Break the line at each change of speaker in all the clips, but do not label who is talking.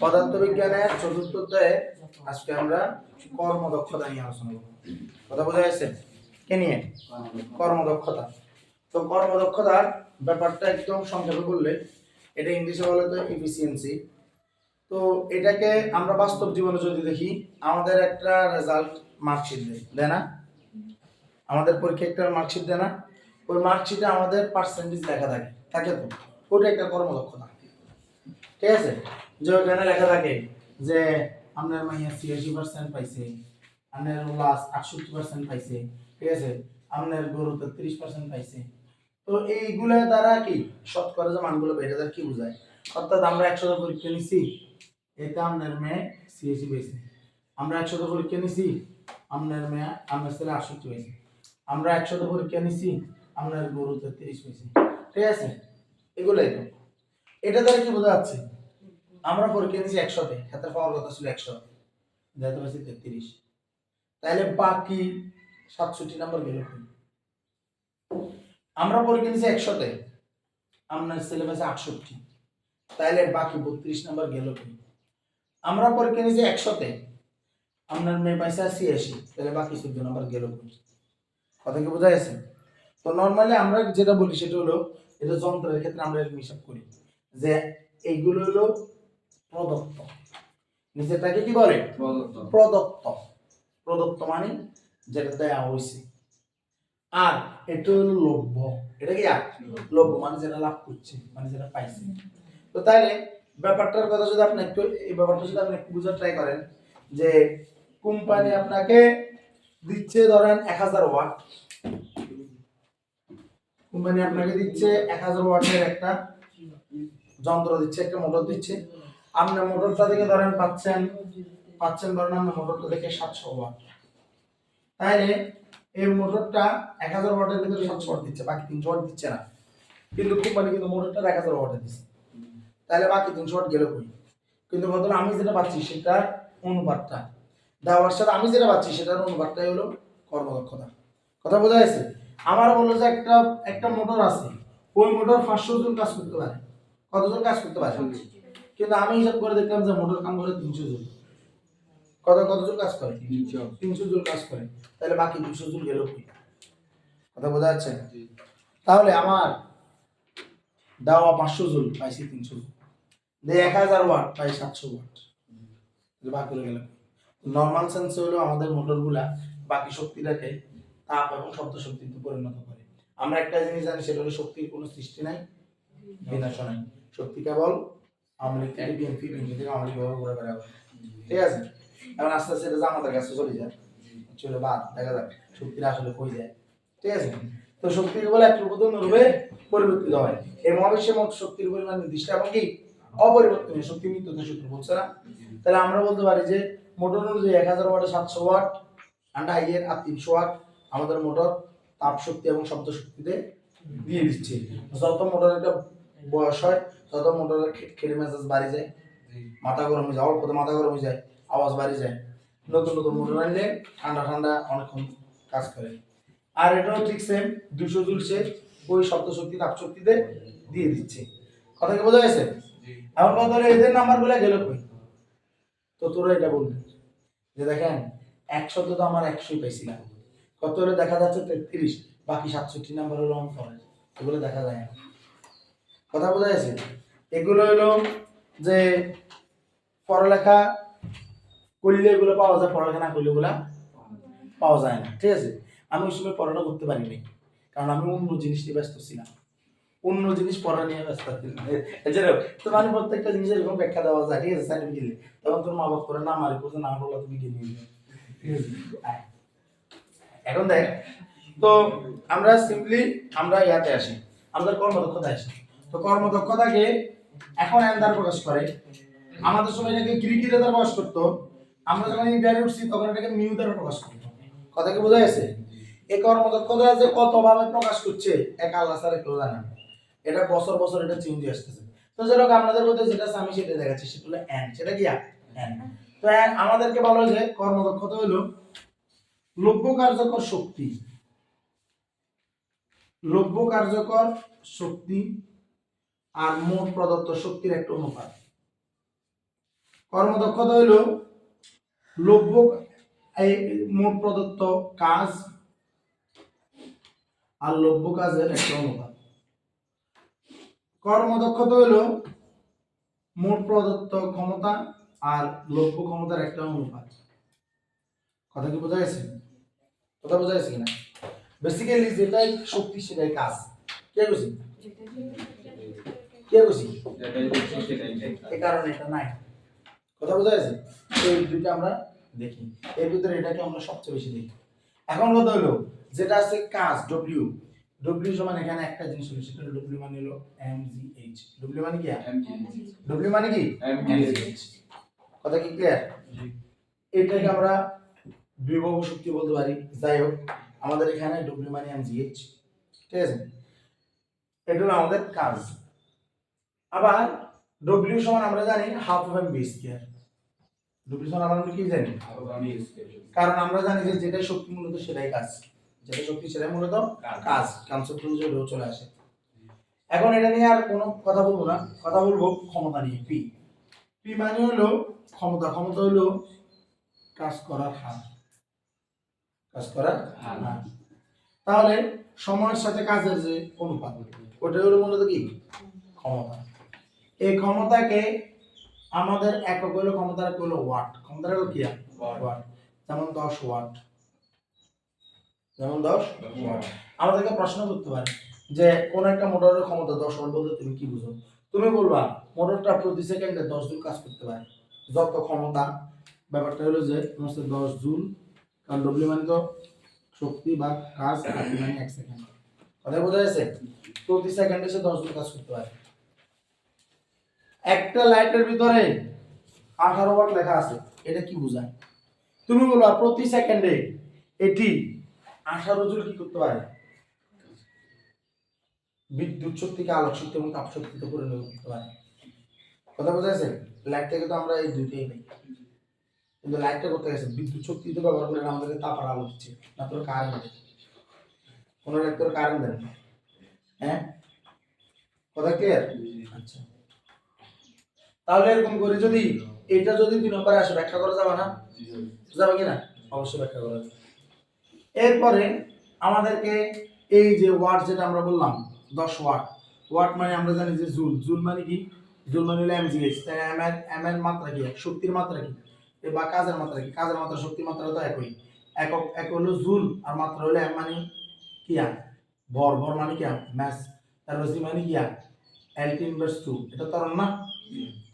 পদার্থবিজ্ঞানের চতুর্থ অধ্যায়ে আজকে আমরা কর্মদক্ষতা নিয়ে আলোচনা করব। কথা বোঝা গেছে? কে নিয়ে? কর্মদক্ষতা। তো কর্মদক্ষতার ব্যাপারটা একদম সংক্ষেপে বললে, এটা ইংলিশে বলে তো এফিসিয়েন্সি তো এটাকে আমরা বাস্তব জীবনে যদি দেখি, আমাদের একটা রেজাল্ট মার্কশিট দেয় দেয় না? আমাদের পরীক্ষা একটা মার্কশিট দেয় না? ওই মার্কশিটে আমাদের পার্সেন্টেজ লেখা থাকে থাকে তো? ওটা একটা কর্মদক্ষতা ঠিক আছে? যে ওখানে লেখা থাকে যে, আপনার মাইয়া ছিয়াশি পার্সেন্ট পাইছে, আপনার লাস আটষট্টি পার্সেন্ট পাইছে, ঠিক আছে? আপনার গরু তেত্রিশ পার্সেন্ট পাইছে। তো এইগুলো দ্বারা কি শতকরা যে মানগুলো বেড়ে যায়, কি বোঝায়? অর্থাৎ আমরা একশোটা পরীক্ষা নিছি, এতে আপনার মেয়ে সিএসি পেয়েছে আমরা একশোটা পরীক্ষা নিছি, আপনার মেয়ে, আপনার ছেলে আটষট্টি পেয়েছে আমরা একশোটা পরীক্ষা নিছি, আপনার গরু তেত্রিশ পেয়েছে ঠিক আছে? এগুলোই তো। এটা দ্বারা কি বোঝা যাচ্ছে? আমরা পরীক্ষা নিয়েছি একশোতে হাতের পাওয়ার কথা ছিল একশো যেতে পারছি তেত্রিশ। তাহলে বাকি সাতষট্টি নাম্বার গেল? আমরা পরীক্ষা নিয়েছি একশোতে, আপনার সিলেবাস আটষট্টি। তাহলে বাকি বত্রিশ নাম্বার গেল? আমরা পরীক্ষা নিয়েছি একশোতে, আপনার মেয়ে পাইছে ছিয়াশি। তাহলে বাকি চোদ্দ নাম্বার গেল? কথা কি বোঝা গেছে? তো নর্মালি আমরা যেটা বলি সেটা হলো এটা যন্ত্রের ক্ষেত্রে আমরা এরকম হিসাব করি যে এইগুলো হলো প্রদত্ত। নিচেরটাকে কি বলে? প্রদত্ত। প্রদত্ত। মানে যেটা দেয়া হয়েছে আর এটা হলো লভ্য। এটা কি? লভ্য মানে যেটা লাভ করছে মানে যেটা পাইছে। তো তাহলে ব্যাপারটার কথা যদি আপনি একটু এই ব্যাপারটা যদি আপনি একটু বুঝার ট্রাই করেন যে কোম্পানি আপনাকে দিচ্ছে ধরেন এক হাজার ওয়াট। কোম্পানি আপনাকে দিচ্ছে এক হাজার ওয়াটের একটা যন্ত্র দিচ্ছে, একটা মোটর দিচ্ছে। আপনি মোটরটা থেকে ধরেন পাচ্ছেন পাচ্ছেন ধরেন আপনি মোটরটা থেকে সাতশো ওয়াট। তাহলে এই মোটরটা এক হাজার ওয়াটের ভিতরে সাতশো ওয়াট দিচ্ছে, বাকি তিনশো ওয়াট দিচ্ছে না। কিন্তু কোম্পানি কিন্তু মোটরটা এক হাজার ওয়াটে দিচ্ছে। তাহলে বাকি তিনশো ওয়াট গেল কই? কিন্তু বদলে আমি যেটা পাচ্ছি সেটার অনুপাতটা। দেওয়ার সাথে আমি যেটা পাচ্ছি সেটার অনুপাতটাই হলো কর্মদক্ষতা। কথা বোঝা গেছে? আমার বলল যে একটা একটা মোটর আছে। ওই মোটর পাঁচশো জন কাজ করতে পারে। কতজন কাজ করতে পারে? কিন্তু আমি হিসাব করে দেখলাম যে মোটর কাম করে তিনশো জন। কত কতজন কাজ করে? তিনশো। জন কাজ করে। তাহলে বাকি দুশো জন গেল কথা বোঝা যাচ্ছে? তাহলে আমার দেওয়া পাঁচশো জন পাইছি তিনশো জন। দিয়ে এক হাজার ওয়াট পাই সাতশো ওয়াট। বাকি গেল নর্মাল সেন্স হলো আমাদের মোটরগুলা বাকি শক্তিটাকে তাপ এবং শব্দ শক্তিতে পরিণত করে। আমরা একটা জিনিস জানি, সেটা হলো শক্তির কোনো সৃষ্টি নাই, বিনাশ নাই। শক্তি কেবল আওয়ামী লীগ থেকে বিএনপি বিএনপি থেকে আওয়ামী ব্যবহার করে বেড়াবে ঠিক আছে? এখন আস্তে আস্তে এটা জামাতের কাছে চলে যায়। চলে বাদ, দেখা যাক শক্তিটা আসলে কই যায়। ঠিক আছে? তো শক্তিকে বলে এক রূপে পরিবর্তিত হয়। এই মহাবিশ্বের মতো শক্তির পরিমাণ নির্দিষ্ট এবং কি অপরিবর্তনীয়। শক্তি মৃত্যুতে সূত্র বলছে না। তাহলে আমরা বলতে পারি যে মোটর অনুযায়ী এক হাজার ওয়াটে সাতশো ওয়াট আন্ডা আইয়ের আর তিনশো ওয়াট আমাদের মোটর তাপ শক্তি এবং শব্দ শক্তিতে দিয়ে দিচ্ছে। যত মোটরের একটা বয়স হয় তত মোটরের খেলে মেজাজ বাড়ি যায়। মাথা গরম হয়ে যায় অল্প মাথা গরম হয়ে যায় আওয়াজ বাড়ি যায়। নতুন নতুন মোটর আনলে ঠান্ডা ঠান্ডা অনেকক্ষণ কাজ করে। আর এটাও ঠিক সেম দুশো জুলসে ওই শব্দ শক্তি তাপ শক্তিতে দিয়ে দিচ্ছে। কথা কি বোঝা গেছে? এখন কথা হলো এদের নাম্বারগুলো গেল কই? তো তোরা এটা বলবি যে দেখেন একশো তো আমার একশোই পাইছিলাম। কত হলে দেখা যাচ্ছে? তেত্রিশ। বাকি সাতষট্টি নাম্বার হলো অঙ্করের এগুলো দেখা যায় না। কথা বোঝা গেছে? এগুলো হলো যে পড়ালেখা করলে এগুলো পাওয়া যায়, পড়ালেখা না করলে এগুলা পাওয়া যায় না। ঠিক আছে? আমি ওই সময় পড়াটা করতে পারিনি কারণ আমি অন্য জিনিস নিয়ে ব্যস্ত ছিলাম। অন্য জিনিস পড়া নিয়ে ব্যস্ত ছিলাম। এছাড়াও তো মানে প্রত্যেকটা জিনিসের এরকম ব্যাখ্যা দেওয়া যায়। ঠিক আছে? সার্টিফিকেট তখন তোর মা বাপ করে না মারি না বলল তুমি নিবে ঠিক আছে। এখন দেখ, তো আমরা সিম্পলি আমরা ইয়াতে আসি, আমাদের কর্মদক্ষতা আসি। তো কর্মদক্ষতাকে এখন অ্যান্সার প্রকাশ করে। আমাদের সময় এটাকে ক্রিকেটে দ্বারা প্রকাশ করতো। আমরা যখন ইন্টারে উঠছি তখন এটাকে মিউ দ্বারা প্রকাশ করতো। কথা কি বোঝা গেছে? এই কর্মদক্ষতা যে কতভাবে প্রকাশ করছে, এক আল্লাহ স্যার কেউ জানে। এটা বছর বছর এটা চেঞ্জ আসতেছে। তো যেরকম আপনাদের মধ্যে যেটা আমি সেটা দেখাচ্ছি। সেটা হলো এন সেটা কি এন তো আমাদেরকে বলা যে কর্মদক্ষতা হলো লভ্য কার্যকর শক্তি। লভ্য কার্যকর শক্তি আর মোট প্রদত্ত শক্তির একটা অনুপাত। কর্মদক্ষতা হইল লভ্য এই মোট প্রদত্ত কাজ আর লভ্য কাজের একটা অনুপাত। কর্মদক্ষতা হইল মোট প্রদত্ত ক্ষমতা আর লভ্য ক্ষমতার একটা অনুপাত। কথা কি বোঝা গেছে? কথা বোঝা গেছে কিনা? বেসিক্যালি যেটাই শক্তি সেটাই কাজ। কে বুঝি কে বুঝি এই কারণে এটা নাই। কথা বোঝা গেছে এই দুইটা আমরা দেখি। এর ভিতরে এটাকে আমরা সবচেয়ে বেশি দেখি। এখন কথা হলো যেটা আছে কাজ ডব্লিউ ডব্লিউ সমান এখানে একটা জিনিস হলো সেটা ডব্লিউ মানে হলো এম জি এইচ ডব্লিউ মানে কি ডব্লিউ মানে কি? MGH কথা কি ক্লিয়ার এটাকে আমরা বিভব শক্তি বলতে পারি। যাই হোক আমাদের এখানে ডব্লিউ মানে এমজিএইচ ঠিক আছে? এটা হলো আমাদের কাজ। আবার ডব্লিউ সমান আমরা জানি half of M V square W সমান আমরা কি জানি? কারণ আমরা জানি যে যেটা শক্তি মূলত সেটাই কাজ। যেটা শক্তি সেটাই মূলত কাজ। কনসেপ্ট অনুযায়ী চলে আসে। এখন এটা নিয়ে আর কোনো কথা বলব না। কথা বলব ক্ষমতা নিয়ে পি পি মানে হলো ক্ষমতা। ক্ষমতা হলো কাজ করার হার। কাজ করার
হার।
হার তাহলে সময়ের সাথে কাজের যে অনুপাত ওটা হলো মূলত কি? ক্ষমতা। এই ক্ষমতাকে আমাদের একক হলো ক্ষমতার একক হলো ওয়াট। ক্ষমতার একক কি ওয়াট। যেমন দশ ওয়াট। যেমন দশ ওয়াট। আমাদেরকে প্রশ্ন করতে পারে যে কোন একটা মোটরের ক্ষমতা দশ ওয়াট বলতে তুমি কি বুঝো? তুমি বলবা মোটরটা প্রতি সেকেন্ডে দশ জুল কাজ করতে পারে। যত ক্ষমতা ব্যাপারটা হলো যে দশ জুল কারণ ডব্লিউ মানে তো শক্তি বা কাজ আর P মানে এক সেকেন্ড কথা বোঝা যাচ্ছে? প্রতি সেকেন্ডে সে দশ কাজ করতে পারে। একটা লাইটের ভিতরে আঠারো ওয়াট লেখা আছে, এটা কি বোঝায়? তুমি বলবা প্রতি সেকেন্ডে এটি আঠারো জুল কি করতে পারে? বিদ্যুৎ শক্তিকে আলোক শক্তি এবং তাপ শক্তিতে পরিণত করতে পারে। কথা বোঝা যাচ্ছে? লাইট থেকে তো আমরা এই দুইটাই পাই। কিন্তু লাইটটা করতে গেছে। বিদ্যুৎ শক্তি তো ব্যবহার করে আমাদেরকে তাপ আর আলো দিচ্ছে না তোর কারেন্ট কোনো লাইট তোর কারেন্ট দেয় না। হ্যাঁ? কথা ক্লিয়ার আচ্ছা। তাহলে এরকম করে, যদি এটা যদি দুই নম্বরে আসে, ব্যাখ্যা করা যাবে না? যাবে কিনা অবশ্যই ব্যাখ্যা করা যাবে। এরপরে আমাদেরকে এই যে ওয়াট যেটা আমরা বললাম, দশ ওয়াট ওয়াট মানে আমরা জানি যে জুল। জুল মানে কি? জুল মানে হলো এমজিএইচ তাই এম এর এম এর মাত্রা কি? শক্তির মাত্রা কি? বা কাজের মাত্রা কি? কাজের মাত্রা, শক্তির মাত্রা তো একই। একক, এক হলো জুল, আর মাত্রা হলো এম মানে কিয়া ভর। ভর মানে কিয়া ম্যাস তার রসি মানে কিয়া এল ইনভার্স টু এটা তরণ না?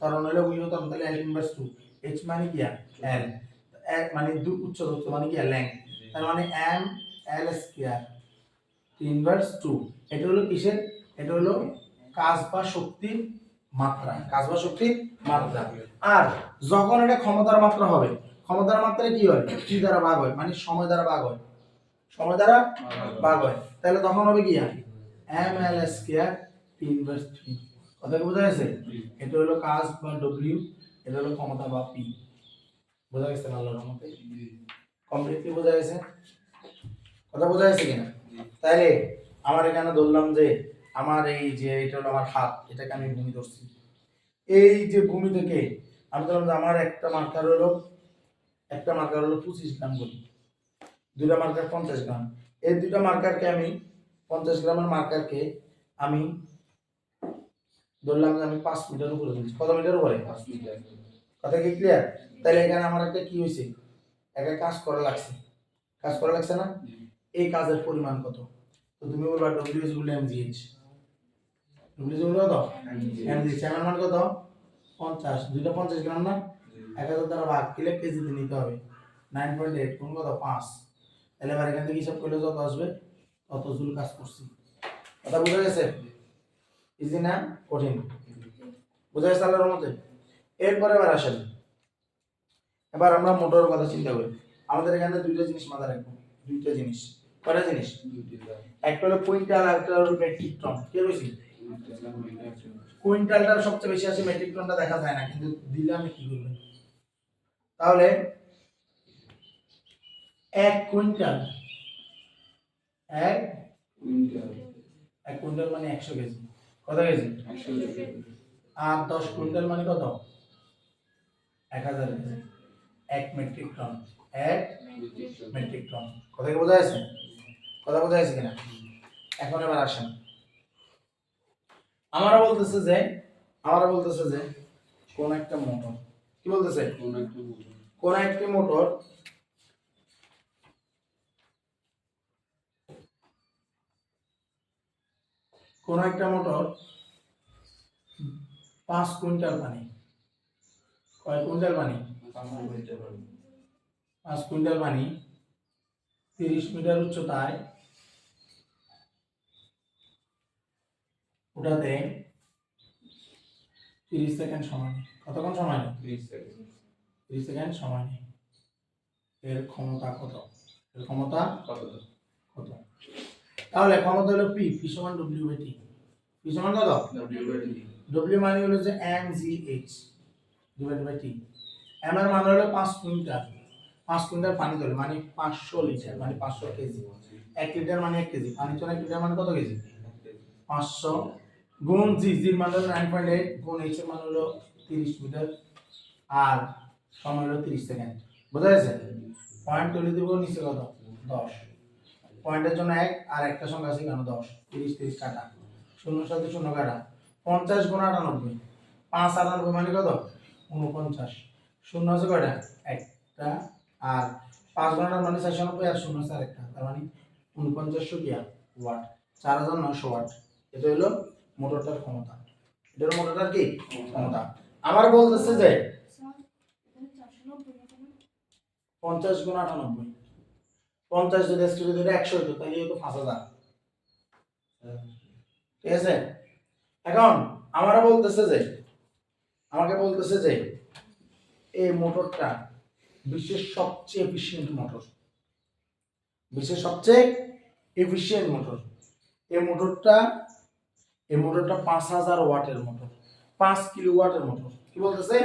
তরণ হলে উইনো তরণ তাহলে এল ইনভার্স টু এইচ মানে কিয়া এল এক মানে দু উচ্চ দূরত্ব মানে কিয়া ল্যাং তার মানে M L square inverse two এটা হলো কিসের? এটা হলো কাজ বা শক্তির মাত্রা। কাজ বা শক্তির মাত্রা। আর যখন এটা ক্ষমতার মাত্রা হবে, ক্ষমতার মাত্রা কি হয়? কি দ্বারা ভাগ হয় মানে সময় দ্বারা ভাগ হয়। সময় দ্বারা ভাগ হয়। তাহলে তখন হবে কি M L square P inverse three কথা বোঝা গেছে? এটা হলো কাজ বা ডব্লিউ এটা হলো ক্ষমতা বা পি বোঝা গেছে আল্লাহর রহমতে? কমপ্লিটলি বোঝা গেছে? কথা বোঝা গেছে কিনা? তাইলে আমার এখানে ধরলাম যে, আমার এই যে, এটা হলো আমার হাত, এটাকে আমি ভূমি ধরছি। এই যে ভূমি থেকে আমি ধরলাম যে আমার একটা মার্কার হলো একটা মার্কার হলো পঁচিশ গ্রাম বলি দুইটা মার্কার পঞ্চাশ গ্রাম। এই দুইটা মার্কারকে আমি পঞ্চাশ গ্রামের মার্কারকে আমি ধরলাম যে আমি পাঁচ মিটার উপরে দিচ্ছি কত মিটার উপরে? পাঁচ মিটার কথা কি ক্লিয়ার তাহলে এখানে আমার একটা কি হয়েছে? একটা কাজ করা লাগছে। কাজ করা লাগছে না? এই কাজের পরিমাণ কত? তো তুমি বলবা ডব্লিউএসগুলো এমজিএইচ গুলো কত? এমজিএইচ আমার মান কত? পঞ্চাশ। দুইটা পঞ্চাশ গ্রাম না? এক হাজার দ্বারা ভাগ কিলে কেজিতে নিতে হবে। নাইন পয়েন্ট এইট কোন কত? পাঁচ। তাহলে এবার এখান থেকে হিসাব করলে যত আসবে তত জুল কাজ করছি। কথা বোঝা গেছে? ইজি না? কঠিন। বোঝা গেছে আল্লাহর মতে এরপরে এবার আসেন। এবার আমরা মোটরের কথা চিন্তা করি। আমাদের এখানে দুইটা জিনিস মাথায় রাখব। দুইটা জিনিস। কয়টা জিনিস? একটা হলো কুইন্টাল আর একটা হলো মেট্রিক টন। কে বেশি কুইন্টালটা সবচেয়ে বেশি আছে মেট্রিক টনটা দেখা যায় না কিন্তু দিলে আমি কি করব? তাহলে এক কুইন্টাল এক কুইন্টাল। এক কুইন্টাল মানে একশো কেজি। কত কেজি? আর দশ কুইন্টাল মানে কত? এক হাজার কেজি। এক মেট্রিক টন এক মেট্রিক টন কথা কি বোঝা যাচ্ছে? কথা বোঝা যাচ্ছে কিনা? এখন এবার আসেন। আমরা বলতেছে যে আমরা বলতেছে যে কোন একটা মোটর। কি বলতেছে? কোন একটি মোটর। কোন একটা মোটর পাঁচ কুইন্টাল পানি। কয় কুইন্টাল পানি। পাঁচ কুইন্টাল পানি তিরিশ মিটার উচ্চতায় ওটাতে তিরিশ সেকেন্ড সময় নেই কতক্ষণ সময় নেই তিরিশ সেকেন্ড। সময় নেই এর ক্ষমতা কত? এর ক্ষমতা কত? কত? তাহলে ক্ষমতা হলো পি পি সমান ডব্লিউ বাই টি পি সমান কত? ডব্লিউ মানে হলো যে M G H divide by T M এর মান হলো পাঁচ কুইন্টাল। পাঁচ কুইন্টাল পানি ধরে মানে পাঁচশো লিটার মানে পাঁচশো কেজি। এক লিটার মানে এক কেজি। পানি চলে এক লিটার মানে কত কেজি। পাঁচশো গুণ জি, জির মান হলো নাইন পয়েন্ট এইট গুণ এইচ এর মান হলো তিরিশ মিটার, আর সময় হলো তিরিশ সেকেন্ড। বোঝা গেছে? পয়েন্ট তুলে দিব নিচে কত? দশ। পয়েন্টের জন্য এক, আর একটা সংখ্যা আছে কেন দশ। তিরিশ তিরিশ কাটা। শূন্য সাথে শূন্য কাটা। পঞ্চাশ গুণ আটানব্বই। পাঁচ আটানব্বই মানে কত? উনপঞ্চাশ শূন্য আছে কয়টা? একটা। আর পাঁচ গুণ মানে চারশো নব্বই, আর শূন্য আছে আরেকটা। তার মানে উনপঞ্চাশশো কিয়া ওয়াট। চার হাজার নশো ওয়াট। এটা হলো মোটরটার ক্ষমতা। এটা হলো মোটরটার কি? ক্ষমতা। আমার বলতেছে যে পঞ্চাশ গুণ আটানব্বই। পঞ্চাশ যদি আজকে যদি একশো হতো তাহলে হতো পাঁচ হাজার। ঠিক আছে? এখন আমরা বলতেছে যে, আমাকে বলতেছে যে, এই মোটরটা বিশ্বের সবচেয়ে এফিসিয়েন্ট মোটর। বিশ্বের সবচেয়ে এফিসিয়েন্ট মোটর। এই মোটরটা এই মোটরটা পাঁচ হাজার ওয়াটের মোটর। পাঁচ কিলো ওয়াটের মোটর। কি বলতেছে?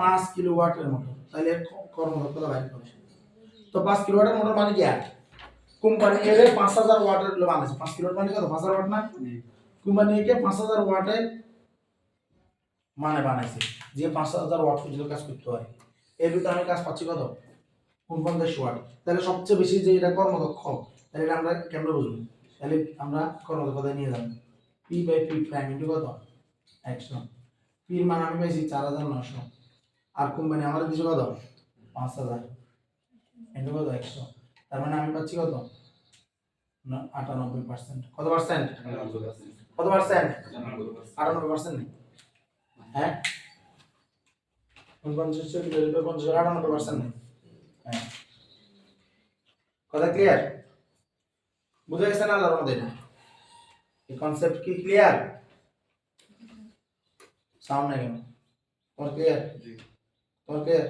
পাঁচ কিলো ওয়াটের মোটর। তাহলে কর্মদক্ষতা বাইর করে তো পাঁচ কিলো ওয়াটের মোটর মানে কি আর? কোম্পানি এলে পাঁচ হাজার ওয়াটের বানাইছে। পাঁচ কিলো মানে কত পাঁচ হাজার ওয়াট না? কোম্পানি একে পাঁচ হাজার ওয়াটের মানে বানাইছে। যে পাঁচ হাজার ওয়াট পর্যন্ত কাজ করতে হয়। এর ভিতরে আমি কাজ পাচ্ছি কত? উনপঞ্চাশ ওয়াট। তাহলে সবচেয়ে বেশি যে এটা কর্মদক্ষ তাহলে এটা আমরা কেমনে বুঝব? তাহলে আমরা কর্মদক্ষতায় নিয়ে যাব। P by P prime into কত? একশো। পির মান আমি পাইছি চার হাজার নশো আর কোম্পানি আমার দিচ্ছে কত? পাঁচ হাজার। ইন্টু কত? একশো। তার মানে আমি পাচ্ছি কত? আটানব্বই পার্সেন্ট কত পার্সেন্ট কত পার্সেন্ট আটানব্বই পার্সেন্ট হ্যাঁ? পঞ্চাশ পঞ্চাশ, আটানব্বই পার্সেন্ট হ্যাঁ। কথা ক্লিয়ার বুঝে গেছে না আল্লাহর মধ্যে এটা এই কনসেপ্ট কি ক্লিয়ার সাউন্ড নাই কেন? তোমার ক্লিয়ার তোমার ক্লিয়ার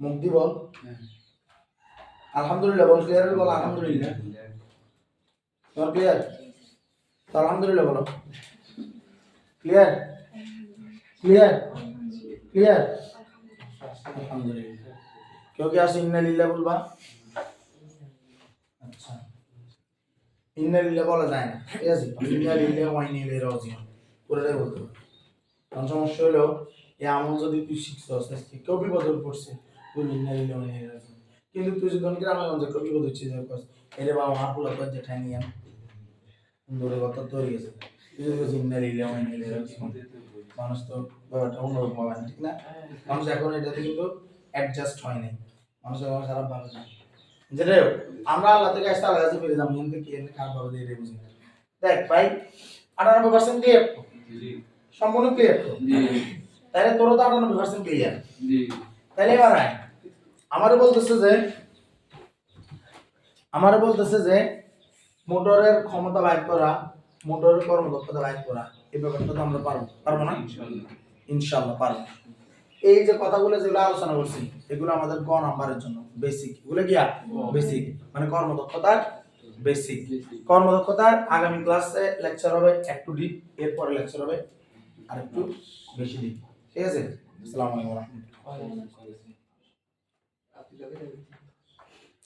মুখ দি বল। আলহামদুলিল্লাহ বল ক্লিয়ার বল আলহামদুলিল্লাহ। তোমার ক্লিয়ার তো আলহামদুলিল্লাহ বলো। ক্লিয়ার ক্লিয়ার ক্লিয়ার আলহামদুলিল্লাহ। কেউ কি আসে ইন্না লিল্লাহ বলবা আচ্ছা ইন্না লিল্লাহ বলা যায় না। ঠিক আছে? ইন্না লিল্লাহ ওয়াইনি ইলাইহি রাজিউন পুরোটাই বলতে হবে। কারণ সমস্যা হলো, এই আমল যদি তুই শিখছ আজকে কেউ বিপদে পড়ছে। তুই ইন্না লিল্লাহ ওয়াইনি ইলাইহি রাজিউন কিন্তু তুই যদি গ্রামে গঞ্জে কেউ বিপদ হচ্ছে যে এরে বাবা, আমার পোলা কর যে ঠাই নিয়ে দূরে কথা তৈরি গেছে তুই যদি কস মানুষ তো ব্যাপারটা অন্যরকম হবে ঠিক না? মানুষ এখন এটাতে কিন্তু অ্যাডজাস্ট হয় নাই। মানুষ এখন খারাপ ভাবে যেটা আমরা আল্লাহ থেকে আসতে আল্লাহ কাছে ফিরে যাব ভাবে দিয়ে না। দেখ ভাই আটানব্বই পার্সেন্ট ক্লিয়ার সম্পূর্ণ ক্লিয়ার তো তাহলে তোরও তো আটানব্বই পার্সেন্ট ক্লিয়ার তাহলে এবার আয়। আমারও বলতেছে যে আমারও বলতেছে যে মোটরের ক্ষমতা বাইর করা মোটরের কর্মদক্ষতা বাইর করা এই ব্যাপারটা তো আমরা পারব পারব না? ইনশাল্লাহ পারব। এই যে কথাগুলো যেগুলো আলোচনা করছি এগুলো আমাদের ক নাম্বারের জন্য বেসিক এগুলো কি বেসিক মানে কর্মদক্ষতার বেসিক কর্মদক্ষতার আগামী ক্লাসে লেকচার হবে একটু ডিপ এরপরে লেকচার হবে আর একটু বেশি ডিপ ঠিক আছে? আসসালামু আলাইকুম ওয়া রাহমাতুল্লাহ।
আপনি